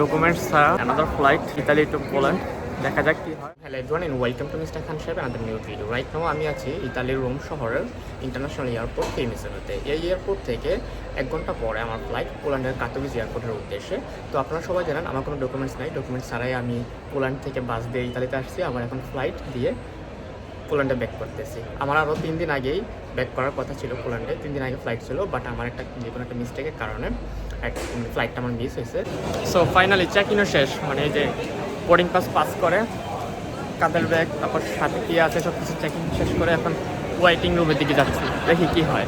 Documents ছাড়া another flight Italy to Poland দেখা যাক কি হয়। Hello everyone and welcome to mister Khan Saheb another new video right now আমি আছি ইতালির রোম শহরের ইন্টারন্যাশনাল এয়ারপোর্ট ফেমিসেনোতে এই এয়ারপোর্ট থেকে এক ঘণ্টা পরে আমার ফ্লাইট পোল্যান্ডের কাটোভিজ এয়ারপোর্টের উদ্দেশ্যে। তো আপনারা সবাই জানেন, আমার কোনো ডকুমেন্টস নাই। ডকুমেন্টস ছাড়াই আমি পোল্যান্ড থেকে বাস দিয়ে ইতালিতে আসছি। আমার এখন ফ্লাইট দিয়ে পোল্যান্ডে ব্যাক করতেছি। আমার আরও তিন দিন আগেই ব্যাক করার কথা ছিল পোল্যান্ডে। তিন দিন আগে ফ্লাইট ছিল বাট আমার একটা যে কোনো একটা মিস্টেকের কারণে ফ্লাইটটা আমার মিস হয়েছে। সো ফাইনালি চেক ইনও শেষ। মানে এই যে বোর্ডিং পাস পাস করে, কাদের ব্যাগ তারপর সাথে কী আছে সব কিছু চেকিং শেষ করে এখন ওয়াইটিং রুমের দিকে যাচ্ছি। দেখি কি হয়।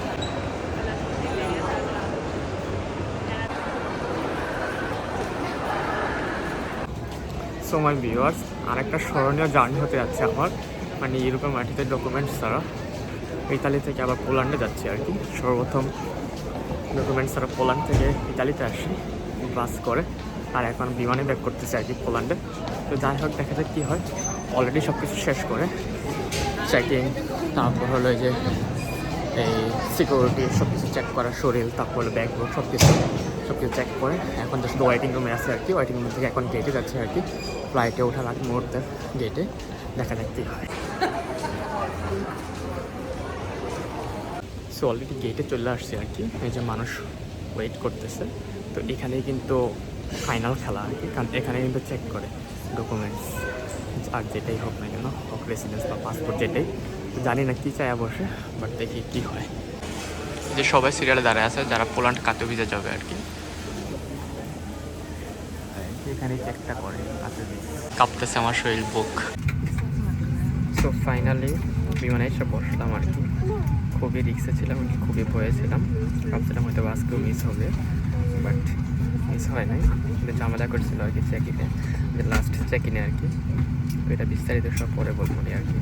সো মাই ভিউয়ার্স আর একটা স্মরণীয় জার্নি হতে যাচ্ছে আমার। মানে ইউরোপের মাটিতে ডকুমেন্টস ছাড়া। ইতালি থেকে আবার পোল্যান্ডে যাচ্ছি আর কি। সর্বপ্রথম ডকুমেন্টস ছাড়া পোল্যান্ড থেকে ইতালিতে আসি, বাস করে। আর এখন বিমানে ব্যাক করতেছি আর কি পোল্যান্ডে। তো যাই হোক, দেখা যাক কী হয়। অলরেডি সব কিছু শেষ করে। চেকিং তারপর হলো যে এই সিকিউরিটি সব কিছু চেক করা, শরীর, তারপর ব্যাগ সব কিছু সব কিছু চেক করে। এখন জাস্ট ওয়েটিং রুমে আছে আর কি। ওয়েটিং রুম থেকে এখন গেটে যাচ্ছে আর কি। ফ্লাইটে ওঠার আগে মুহূর্তে গেটে দেখা কী হয়। সো অলরেডি গেটে চলে আসছে আর কি। এই যে মানুষ ওয়েট করতেছে। তো এখানেই কিন্তু ফাইনাল খেলা আর কি। কারণ এখানে কিন্তু চেক করে ডকুমেন্টস আর যেটাই হোক না কেন হোক রেসিডেন্স বা পাসপোর্ট যেটাই। তো জানি না কী চাই বসে বাট দেখি কী হয়। যে সবাই সিরিয়ালে দাঁড়ায় আছে যারা পোল্যান্ড কাটোভিজে যাবে আর কি। এখানে চেকটা করে কাঁপতেছে আমার শরীর বুক। সো ফাইনালি বিমানে এসে বসলাম আর কি। খুবই রিক্সে ছিলাম আর কি খুবই ভয়ে ছিলাম। ভাবছিলাম হয়তো আজকেও মিস হবে বাট মিস হয় নাই। কিন্তু ঝামেলা করছিল আর কি চেক ইনে যে লাস্ট চেক ইনে আর কি। তো এটা বিস্তারিত সব পরে বলব আর কি।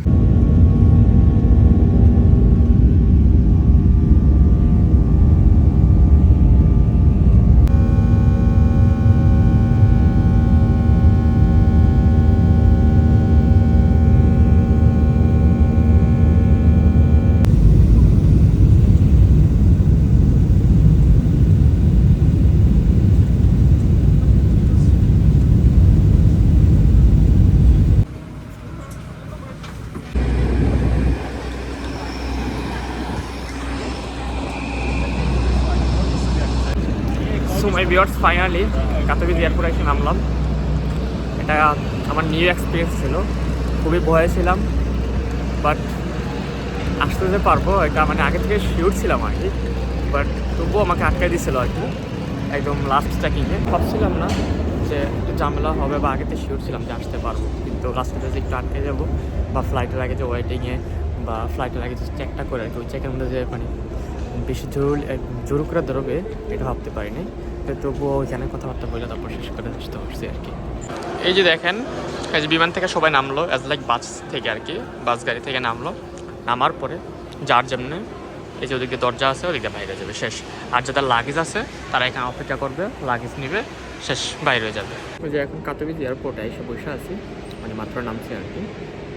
So my viewers finally Katowice এয়ারপোর্টে এসে নামলাম। এটা আমার নিউ এক্সপিরিয়েন্স ছিল। খুবই ভয়ে ছিলাম বাট আসতে যে পারব, এটা মানে আগে থেকে শিওর ছিলাম আর কি। বাট তবুও আমাকে আটকে দিয়েছিল আর কি, একদম লাস্ট চেকিংয়ে ভাবছিলাম না যে একটু ঝামেলা হবে বা আগে থেকে শিওর ছিলাম যে আসতে পারব, কিন্তু লাস্টে যে একটু আটকে যাব বা ফ্লাইটের আগে যে ওয়েটিংয়ে বা ফ্লাইটের আগে যে চেকটা করে আর কি, ওই চেকের মধ্যে যে মানে বেশি জোর জোর করে ধরবে, এটা ভাবতে পারিনি। তো তবুও ওইখানে কথাবার্তা বলে তারপর শেষ করে আসতে পারছি আর কি। এই যে দেখেন এই যে বিমান থেকে সবাই নামলো অ্যাজ লাইক বাস থেকে আর কি বাস গাড়ি থেকে নামলো। নামার পরে যার জন্য এই যে ওদিকে দরজা আছে ওদিকে বাইরে যাবে শেষ। আর যাদের লাগেজ আছে তারা এখানে অপেক্ষা করবে লাগেজ নিবে শেষ বাইরে হয়ে যাবে। ওই যে এখন কাতবিজ এয়ারপোর্টে এসে বসে আছি মানে মাত্র নামছি আর কি।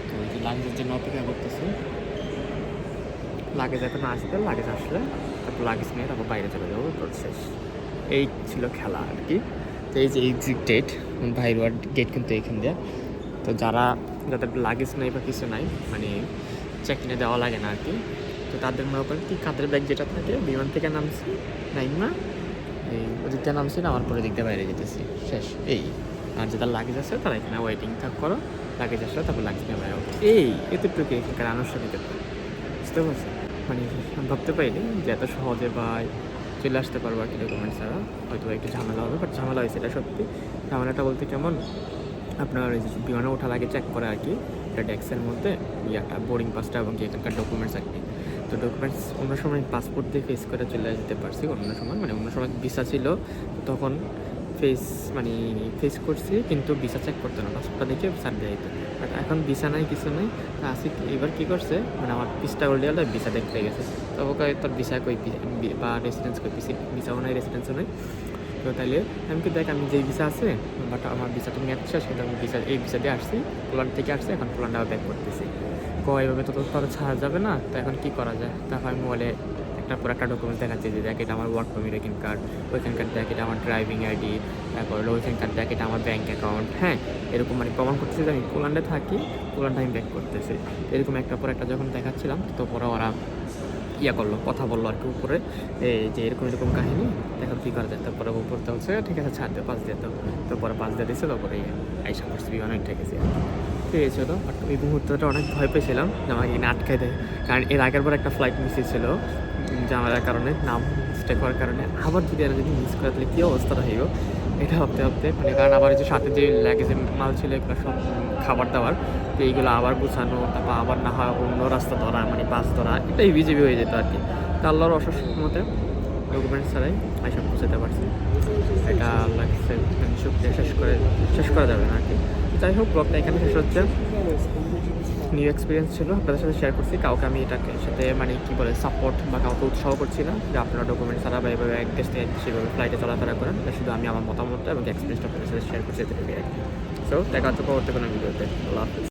তো ওই যে লাগেজের জন্য অপেক্ষা করতেছি। লাগেজ এখন আসবে লাগেজ আসলে তারপর লাগেজ নিয়ে তারপর বাইরে চলে যাব তোর শেষ। এই ছিল খেলা আর কি। তো এই যে এক্সিট ডেট বাইরের গেট কিন্তু এইখান দিয়ে। তো যারা, যাদের লাগেজ নাই বা কিছু নাই মানে চেক ইনে দেওয়া লাগে না আর কি। তো তাদের মনে করেন কি কাঁধের ব্যাগ যেটা থাকে, বিমান থেকে নামছি, নাইমা, এই ওদিক থেকে নামছি, নামার পরে দিক বাইরে যেতেছি। শেষ, এই। আর যাদের লাগেজ আছে, তারা এখানে ওয়েটিং থাক করো লাগেজ আসলে তারপর লাগেজ নিয়ে বাইরে। এই এতটুকু এখানকার আনুষ্ঠানিকতা। বুঝতে পারছি মানে ভাবতে পারিনি যে এত সহজে বা চলে আসতে পারব আর কি ডকুমেন্ট ছাড়া। হয়তো একটু ঝামেলা হবে বাট ঝামেলা হয়েছে এটা সত্যি। ঝামেলাটা বলতে কেমন? আপনার ওই যে বিমানে ওঠার আগে চেক করে আর কি, এটা ডেস্কের মধ্যে ইয়াটা বোর্ডিং পাসটা এবং কি এখানকার ডকুমেন্টস আর কি। তো ডকুমেন্টস অন্য সময় পাসপোর্ট দিয়ে ফেস করে চলে যেতে পারছি অন্য সময় মানে অন্য সময় ভিসা ছিল, তখন ফেস মানে ফেস করছি, কিন্তু ভিসা চেক করতো না। পাসপোর্টটা দেখে স্যার দিয়ে দিত। বাট এখন ভিসা নাই, কিছু নাই। তা আসি এবার কী করছে? মানে আমার পিসটা উল্টে গেলে ভিসা দেখতে গেছে। তো ওকে তোর ভিসা কই? বা রেসিডেন্স কই? ভিসাও নাই রেসিডেন্সও নাই। তো তাইলে আমি কি, দেখ, আমি যেই ভিসা আছে বাট আমার ভিসাটা মেয়াদ শেষ কিন্তু আমি ভিসা এই ভিসা দিয়ে আসছি। পোল্যান্ড থেকে আসছি, এখন পোল্যান্ড আবার ব্যাক করতেছি। কো এইভাবে তো তোর ছাড়া যাবে না। তো এখন কী করা যায়? তারপর আমি মোবাইলে একটা পর একটা ডকুমেন্টস দেখাচ্ছে যে এটা আমার ওয়ার্ক পারমিট কার্ড ওইখানকার এটা আমার ড্রাইভিং আইডি তারপর ওইখানকার এটা আমার ব্যাঙ্ক অ্যাকাউন্ট হ্যাঁ? এরকম মানে প্রমাণ করতেছে যে আমি পোল্যান্ডে থাকি পোল্যান্ডে আমি ব্যাক করতেছি। এরকম একটা পর একটা যখন দেখাচ্ছিলাম, তো পরে ওরা ইয়া করল, কথা বলল আর কি উপরে, এই যে এরকম এরকম কাহিনী এখন কী করা যায়। তারপরে উপরতে হচ্ছে ঠিক আছে, ছাড় দিয়ে পাঁচ দিয়ে তো তারপরে পাঁচ দিয়ে দিচ্ছে তারপরে আইসা করছি বিমান উঠে গেছি। আর কি। ঠিক আছে তো বাট ওই মুহূর্তটা অনেক ভয় পেয়েছিলাম আমাকে এখানে আটকাই দেয়। কারণ এর আগের বার একটা ফ্লাইট মিস ছিল জামার কারণে, নাম মিস্টেক হওয়ার কারণে। আবার যদি এরা যদি মিস করে, তাহলে কী অবস্থাটা হইব? এটা ভাবতে ভাবতে মানে কারণ আবার যে সাথে যে লাগেজে মাল ছিল, এগুলো সব খাবার দাবার, তো এইগুলো আবার গুছানো, তারপর আবার না হয় অন্য রাস্তা ধরা মানে বাস ধরা, এটা বিজেপি হয়ে যেত আর কি তা আল্লাহর অশেষ মতে ডকুমেন্ট ছাড়াই এইসব বুঝতে পারছি। এটা লাগছে শুক্রিয়া। শেষ করে, শেষ করা যাবে না আর কি যাই হোক ব্লগটা এখানে শেষ হচ্ছে। নিউ এক্সপিরিয়েন্স ছিল। আপনাদের সাথে শেয়ার করছি। কাউকে আমি এটাকে সাথে মানে কি বলে সাপোর্ট বা কাউকে উৎসাহ করছি না। যে আপনারা ডকুমেন্ট ছাড়া বা এভাবে এক দেশ থেকে সেভাবে ফ্লাইটে চলাফেরা করেন শুধু আমি আমার মতামতটা এবং এক্সপিরিয়েন্সটা আপনাদের সাথে শেয়ার করছি এতে সো দেখা হচ্ছে পরবর্তী কোনো ভিডিওতে আল্লাহ হাফিজ।